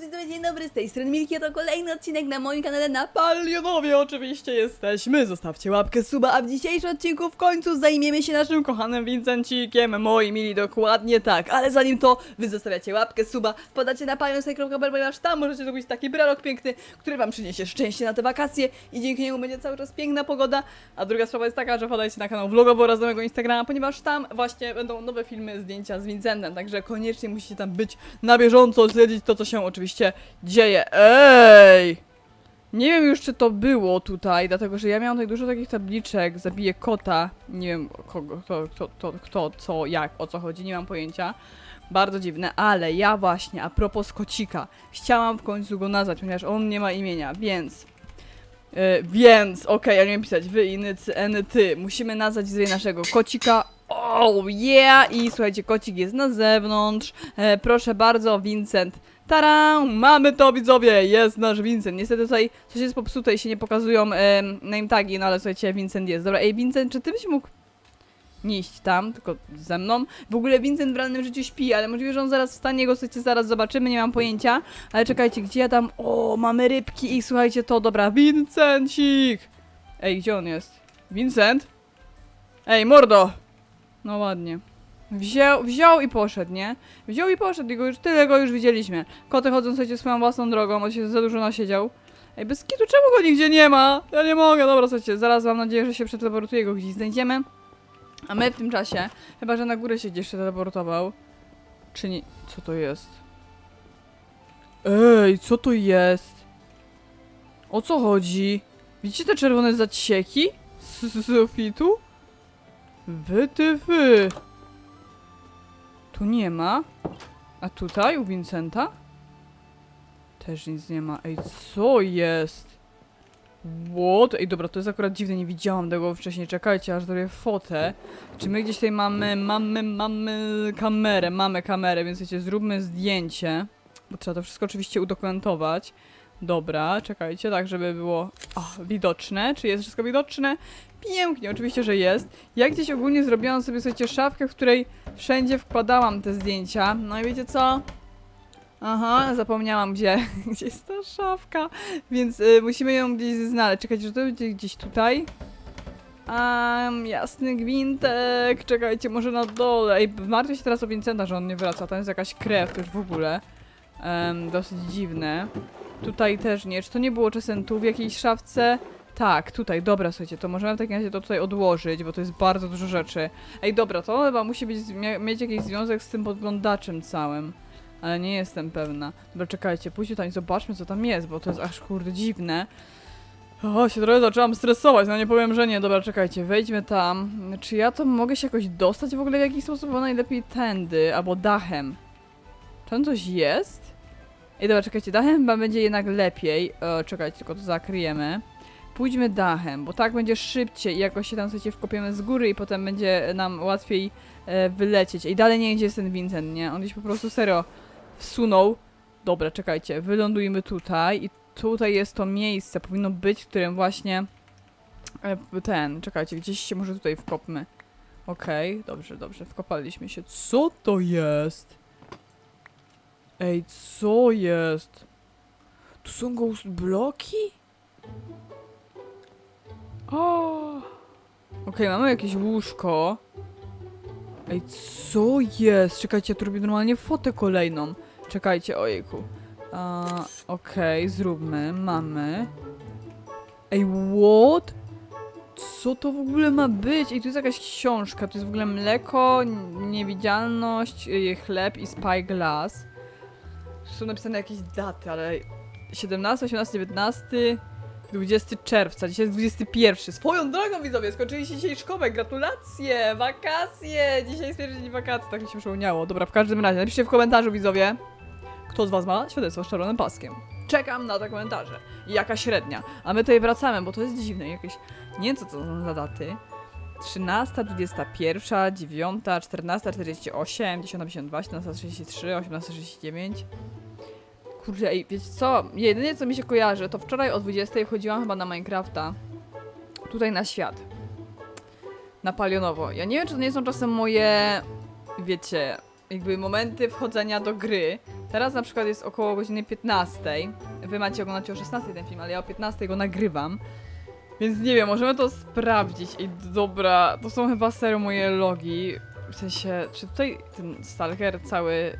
widzowie, dzień dobry, z tej strony Milki, to kolejny odcinek na moim kanale na Palionowie oczywiście jesteśmy. Zostawcie łapkę suba, a w dzisiejszym odcinku w końcu zajmiemy się naszym kochanym Vincencikiem. Moi mili, dokładnie tak, ale zanim to, wy zostawiacie łapkę suba, podacie na palionsej.pl, ponieważ tam możecie zrobić taki brelok piękny, który wam przyniesie szczęście na te wakacje i dzięki niemu będzie cały czas piękna pogoda. A druga sprawa jest taka, że podajcie na kanał vlogowy oraz do mojego Instagrama, ponieważ tam właśnie będą nowe filmy, zdjęcia z Vincentem, także koniecznie musicie tam być na bieżąco, śledzić to, co się oczywiście dzieje. Ej! Nie wiem już, czy to było tutaj, dlatego że ja miałam tutaj dużo takich tabliczek, zabiję kota, nie wiem kogo, kto, kto, kto, kto, co, jak, o co chodzi, nie mam pojęcia. Bardzo dziwne, ale ja właśnie, a propos kocika, chciałam w końcu go nazwać, ponieważ on nie ma imienia, więc... E, więc, okej, ja nie wiem pisać, wy, iny, eny, ty. Musimy nazwać sobie naszego kocika. Oh yeah! I słuchajcie, kocik jest na zewnątrz. E, proszę bardzo, Vincent. Tada! Mamy to, widzowie! Jest nasz Vincent. Niestety tutaj coś jest popsute i się nie pokazują name tagi, no ale słuchajcie, Vincent jest. Dobra, ej, Vincent, czy ty byś mógł nie iść tam, tylko ze mną? W ogóle Vincent w realnym życiu śpi, ale możliwe, że on zaraz wstanie, go słuchajcie, zaraz zobaczymy, nie mam pojęcia. Ale czekajcie, gdzie ja tam... O, mamy rybki i słuchajcie to, dobra, Vincencik! Ej, gdzie on jest? Vincent? Ej, mordo! No ładnie. Wziął, wziął i poszedł, nie? Wziął i poszedł, i go już, tyle go już widzieliśmy. Koty chodzą słuchajcie swoją własną drogą, on się za dużo nasiedział. Ej, bez kitu, czemu go nigdzie nie ma? Ja nie mogę, dobra, słuchajcie, zaraz mam nadzieję, że się przeteleportuje, go gdzieś znajdziemy. A my w tym czasie, chyba że na górę się gdzieś teleportował. Czy nie? Co to jest? Ej, co to jest? O co chodzi? Widzicie te czerwone zacieki? Z sufitu? Wy ty wy. Tu nie ma. A tutaj u Vincenta? Też nic nie ma. Ej, co jest? What? Ej, dobra, to jest akurat dziwne, nie widziałam tego wcześniej. Czekajcie, aż zrobię fotę. Czy my gdzieś tutaj mamy, mamy, mamy kamerę, mamy kamerę, więc wiecie, zróbmy zdjęcie. Bo trzeba to wszystko oczywiście udokumentować. Dobra, czekajcie, tak żeby było o, widoczne. Czy jest wszystko widoczne? Pięknie, oczywiście, że jest. Ja gdzieś ogólnie zrobiłam sobie, słuchajcie, szafkę, w której wszędzie wkładałam te zdjęcia. No i wiecie co? Aha, zapomniałam gdzie, gdzie jest ta szafka, więc y, musimy ją gdzieś znaleźć. Czekajcie, że to będzie gdzieś tutaj. Um, jasny gwintek, czekajcie, może na dole. Ej, martwię się teraz o Vincenta, że on nie wraca, tam jest jakaś krew, już w ogóle. Em, dosyć dziwne. Tutaj też nie, czy to nie było czasem tu w jakiejś szafce? Tak, tutaj, dobra, słuchajcie, to możemy w takim razie to tutaj odłożyć, bo to jest bardzo dużo rzeczy. Ej, dobra, to chyba musi być, mieć jakiś związek z tym podglądaczem całym. Ale nie jestem pewna. Dobra, czekajcie, pójdźmy tam i zobaczmy, co tam jest, bo to jest aż kurde dziwne. O, się trochę zaczęłam stresować, no nie powiem, że nie. Dobra, czekajcie, wejdźmy tam. Czy ja to mogę się jakoś dostać w ogóle w jakiś sposób? Bo najlepiej tędy, albo dachem. Czy tam coś jest? Ej, dobra, czekajcie, dachem chyba będzie jednak lepiej. E, czekajcie, tylko to zakryjemy. Pójdźmy dachem, bo tak będzie szybciej i jakoś się tam, słuchajcie, wkopiemy z góry i potem będzie nam łatwiej e, wylecieć. I dalej nie gdzie jest ten Vincent, nie? On gdzieś po prostu serio wsunął. Dobra, czekajcie, wylądujmy tutaj i tutaj jest to miejsce, powinno być, w którym właśnie e, ten, czekajcie, gdzieś się może tutaj wkopmy. Okej, dobrze, dobrze, wkopaliśmy się. Co to jest? Ej, co jest? Tu są ghost bloki? O! Okej, mamy jakieś łóżko. Ej, co jest? Czekajcie, ja tu robię normalnie fotę kolejną. Czekajcie, ojejku. A, Okej, zróbmy. Mamy. Ej, what? Co to w ogóle ma być? Ej, tu jest jakaś książka. Tu jest w ogóle mleko, niewidzialność, y, chleb i spyglass. Są napisane jakieś daty, ale 17, 18, 19, 20 czerwca. Dzisiaj jest 21. Swoją drogą, widzowie, skończyliście dzisiaj szkołę. Gratulacje! Wakacje! Dzisiaj jest pierwszy dzień wakacji, tak mi się przypomniało. Dobra, w każdym razie, napiszcie w komentarzu, widzowie, kto z was ma świadectwo z czerwonym paskiem. Czekam na te komentarze. Jaka średnia. A my tutaj wracamy, bo to jest dziwne. Jakieś. Nie wiem, co to są za daty. 13, 21, 9, 14, 48, 10, 52, 17, 33, 18, 69. Kurde, ej, wiecie co? Jedynie co mi się kojarzy, to wczoraj o 20 wchodziłam chyba na Minecrafta. Tutaj na świat. Na Palionowo. Ja nie wiem, czy to nie są czasem moje, wiecie, jakby momenty wchodzenia do gry, Teraz na przykład jest około godziny 15. Wy macie oglądać o 16 ten film, ale ja o 15 go nagrywam. Więc nie wiem, możemy to sprawdzić. I dobra, to są chyba serio moje logi. W sensie, czy tutaj ten stalker cały...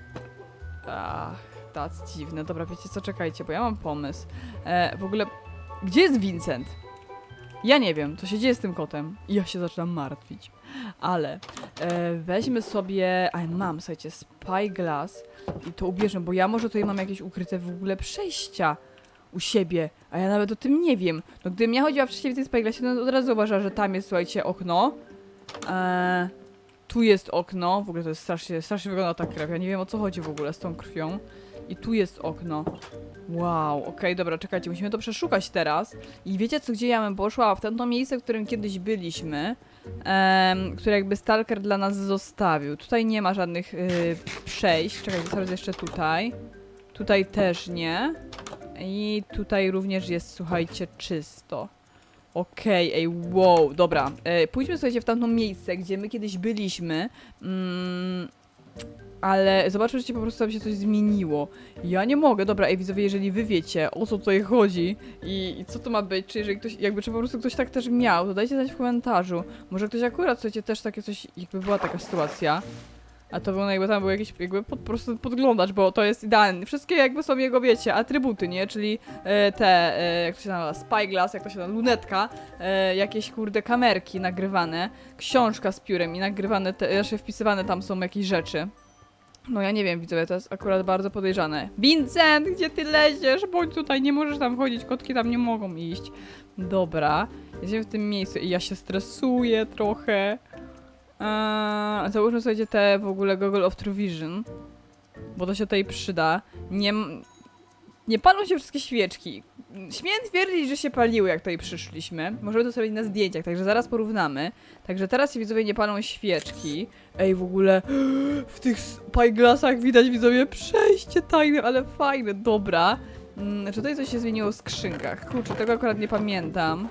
Ach, tak dziwne. Dobra, wiecie co, czekajcie, bo ja mam pomysł. E, w ogóle, gdzie jest Vincent? Ja nie wiem, co się dzieje z tym kotem. Ja się zaczynam martwić. Ale e, weźmy sobie... A mam, słuchajcie, Spyglass i to ubierzemy, bo ja może tutaj mam jakieś ukryte w ogóle przejścia u siebie, a ja nawet o tym nie wiem. No gdybym ja chodziła wcześniej w tej Spyglassie, to od razu zauważyła, że tam jest, słuchajcie, okno. Eee, tu jest okno, w ogóle to jest strasznie, strasznie wygląda ta krew, ja nie wiem o co chodzi w ogóle z tą krwią. I tu jest okno. Wow, okej, dobra, czekajcie, musimy to przeszukać teraz. I wiecie co, gdzie ja bym poszła? W tamto miejsce, w którym kiedyś byliśmy, em, które jakby Stalker dla nas zostawił. Tutaj nie ma żadnych y, przejść. Czekajcie, zaraz jeszcze tutaj. Tutaj też nie. I tutaj również jest, słuchajcie, czysto. Okej, ej, wow, dobra. E, pójdźmy, słuchajcie, w tamto miejsce, gdzie my kiedyś byliśmy. Mm, ale zobaczmy, czy po prostu tam się coś zmieniło. Ja nie mogę, dobra, ej widzowie, jeżeli wy wiecie, o co tutaj chodzi i, i co to ma być, czy jeżeli ktoś, jakby, czy po prostu ktoś tak też miał, to dajcie znać w komentarzu. Może ktoś akurat, słuchajcie, też takie coś, jakby była taka sytuacja. A to było jakby tam był jakiś jakby po, prostu podglądacz, bo to jest idealny. Wszystkie jakby są jego, wiecie, atrybuty, nie? Czyli e, te, e, jak to się nazywa, spyglass, jak to się nazywa, lunetka, e, jakieś kurde kamerki nagrywane, książka z piórem i nagrywane, te, znaczy wpisywane tam są jakieś rzeczy. No ja nie wiem, widzowie, to jest akurat bardzo podejrzane. Vincent, gdzie ty leziesz? Bądź tutaj, nie możesz tam chodzić, kotki tam nie mogą iść. Dobra, jesteśmy w tym miejscu i ja się stresuję trochę. Eee, załóżmy sobie te w ogóle Google of True Vision, bo to się tutaj przyda. Nie, nie palą się wszystkie świeczki. Śmiem twierdzić, że się paliły, jak tutaj przyszliśmy. Możemy to sobie na zdjęciach, także zaraz porównamy. Także teraz się widzowie nie palą świeczki. Ej, w ogóle w tych spyglassach widać widzowie przejście tajne, ale fajne, dobra. Mm, czy tutaj coś się zmieniło w skrzynkach? Kurczę, tego akurat nie pamiętam.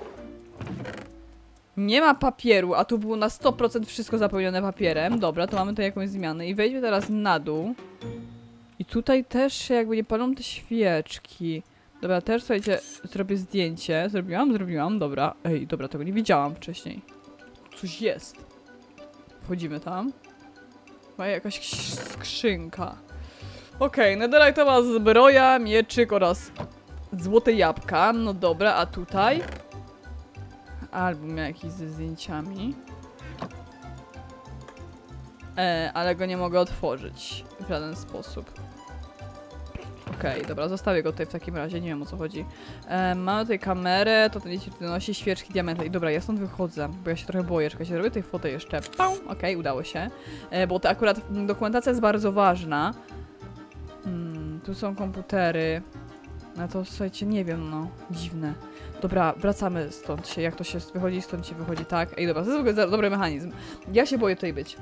Nie ma papieru, a tu było na 100% wszystko zapełnione papierem. Dobra, to mamy tu jakąś zmianę. I wejdźmy teraz na dół. I tutaj też się jakby nie palą te świeczki. Dobra, też słuchajcie, zrobię zdjęcie. Zrobiłam, zrobiłam, dobra. Ej, dobra, tego nie widziałam wcześniej. Coś jest. Wchodzimy tam. Ma jakaś skrzynka. Okej, okay, netherite'owa zbroja, mieczyk oraz złote jabłka. No dobra, a tutaj? Album jakiś ze zdjęciami. E, ale go nie mogę otworzyć w żaden sposób. Okej, dobra, zostawię go tutaj w takim razie, nie wiem o co chodzi. E, mamy tutaj kamerę, to ten nosi świeczki, diamenty. I dobra, ja stąd wychodzę, bo ja się trochę boję. Czekajcie, zrobię tej fotę jeszcze. Pau! Okej, udało się. E, bo to akurat dokumentacja jest bardzo ważna. Hmm, tu są komputery. No to słuchajcie, nie wiem, no. Dziwne. Dobra, wracamy stąd się, jak to się wychodzi, stąd się wychodzi, tak? Ej, dobra, to jest w ogóle dobry mechanizm. Ja się boję tutaj być.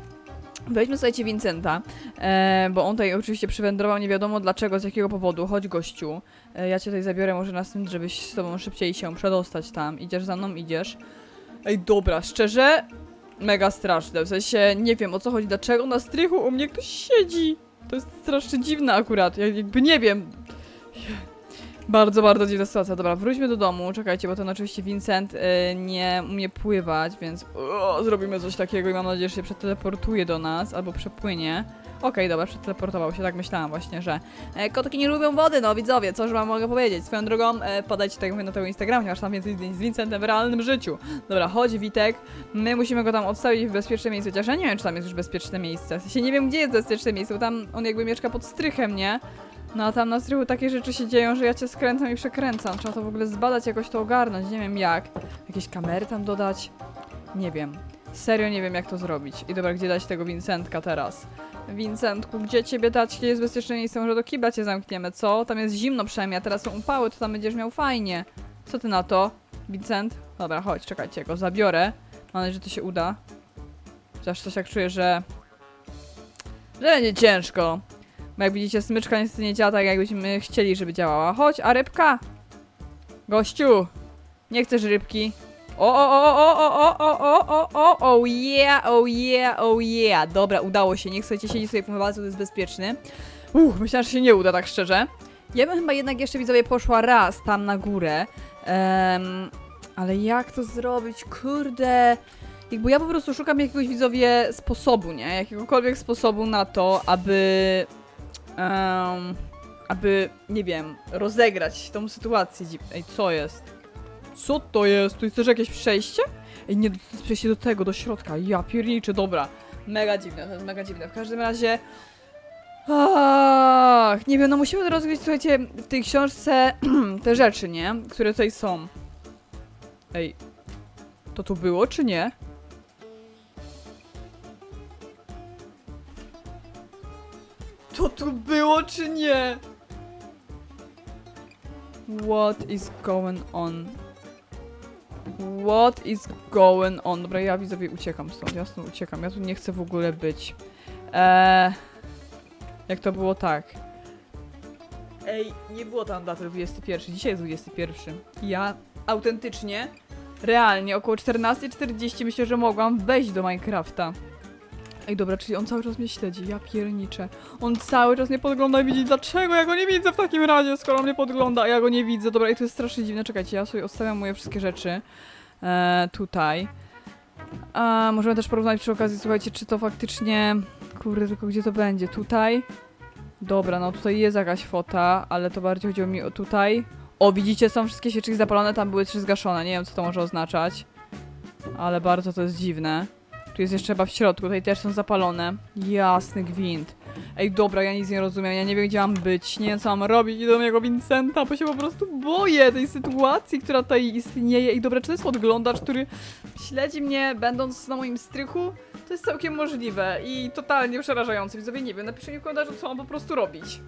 Weźmy, słuchajcie, Vincenta, e, bo on tutaj oczywiście przywędrował nie wiadomo dlaczego, z jakiego powodu. Chodź, gościu. E, ja cię tutaj zabiorę może na tym, żebyś z tobą szybciej się przedostać tam. Idziesz za mną, idziesz. Ej, dobra, szczerze, mega straszne. W sensie, nie wiem o co chodzi, dlaczego na strychu u mnie ktoś siedzi. To jest strasznie dziwne akurat, ja jakby nie wiem. Bardzo, bardzo dziwna sytuacja. Dobra, wróćmy do domu. Czekajcie, bo ten oczywiście Vincent y, nie umie pływać, więc o, zrobimy coś takiego i mam nadzieję, że się przeteleportuje do nas albo przepłynie. Okej, dobra, przeteleportował się, tak myślałam właśnie, że e, kotki nie lubią wody, no widzowie, co już wam mogę powiedzieć. Swoją drogą, e, podajcie tak mówię na tego Instagrama, ponieważ tam więcej zdjęć z Vincentem w realnym życiu. Dobra, chodź Witek, my musimy go tam odstawić w bezpieczne miejsce, chociaż ja nie wiem, czy tam jest już bezpieczne miejsce. W sensie nie wiem, gdzie jest bezpieczne miejsce, bo tam on jakby mieszka pod strychem, nie? No a tam na strychu takie rzeczy się dzieją, że ja cię skręcam i przekręcam. Trzeba to w ogóle zbadać, jakoś to ogarnąć. Nie wiem jak. Jakieś kamery tam dodać? Nie wiem. Serio nie wiem jak to zrobić. I dobra, gdzie dać tego Vincentka teraz? Vincentku, gdzie ciebie dać? Gdzie jest bezpieczne miejsce? Może do kibla cię zamkniemy, co? Tam jest zimno przynajmniej, a teraz są upały, to tam będziesz miał fajnie. Co ty na to, Vincent? Dobra, chodź, czekajcie, go zabiorę. Mam nadzieję, że to się uda. Chociaż coś jak czuję, że... Że będzie ciężko. Bo jak widzicie, smyczka niestety nie działa tak, jakbyśmy chcieli, żeby działała. Chodź, a rybka? Gościu! Nie chcesz rybki? O, o, o, o, o, o, o, o, o, o, oh yeah, oh yeah, oh yeah. Dobra, udało się. Niech sobie siedzi sobie w umywalce, to jest bezpieczny. Uff, myślałam, że się nie uda, tak szczerze. Ja bym chyba jednak jeszcze widzowie poszła raz tam na górę. Em, ale jak to zrobić? Kurde. Jakby ja po prostu szukam jakiegoś widzowie sposobu, nie? Jakiegokolwiek sposobu na to, aby. Aby, nie wiem, rozegrać tą sytuację. dziw- Ej, co jest? Co to jest? Tu jest też jakieś przejście? Ej, nie, to jest przejście do tego, do środka. Ja pierniczę, dobra. Mega dziwne, to jest mega dziwne. W każdym razie. Ach, nie wiem, no musimy rozgryźć, słuchajcie, w tej książce te rzeczy, nie? Które tutaj są. Ej, to tu było, czy nie? To tu było, czy nie? What is going on? What is going on? Dobra, ja widzowie uciekam stąd, jasno uciekam. Ja tu nie chcę w ogóle być. Eee, jak to było tak? Ej, nie było tam daty 21, dzisiaj jest 21. Ja autentycznie, realnie, około 14.40 myślę, że mogłam wejść do Minecrafta. Ej, dobra, czyli on cały czas mnie śledzi, ja pierniczę. On cały czas mnie podgląda i widzi, dlaczego ja go nie widzę w takim razie, skoro mnie podgląda, a ja go nie widzę. Dobra, i to jest strasznie dziwne, czekajcie, ja sobie odstawiam moje wszystkie rzeczy e, tutaj. A, możemy też porównać przy okazji, słuchajcie, czy to faktycznie... Kurde, tylko gdzie to będzie? Tutaj? Dobra, no tutaj jest jakaś fota, ale to bardziej chodziło mi o tutaj. O, widzicie, są wszystkie świeczki zapalone, tam były trzy zgaszone. Nie wiem, co to może oznaczać. Ale bardzo to jest dziwne. Tu jest jeszcze chyba w środku, tutaj też są zapalone. Jasny gwint. Ej, dobra, ja nic nie rozumiem, ja nie wiem, gdzie mam być, nie wiem, co mam robić, idę do mojego Vincenta, bo się po prostu boję tej sytuacji, która tutaj istnieje. I dobra, czy to jest podglądacz, który śledzi mnie, będąc na moim strychu? To jest całkiem możliwe i totalnie przerażające. Widzowie, nie wiem, napiszcie mi w komentarzu, co mam po prostu robić.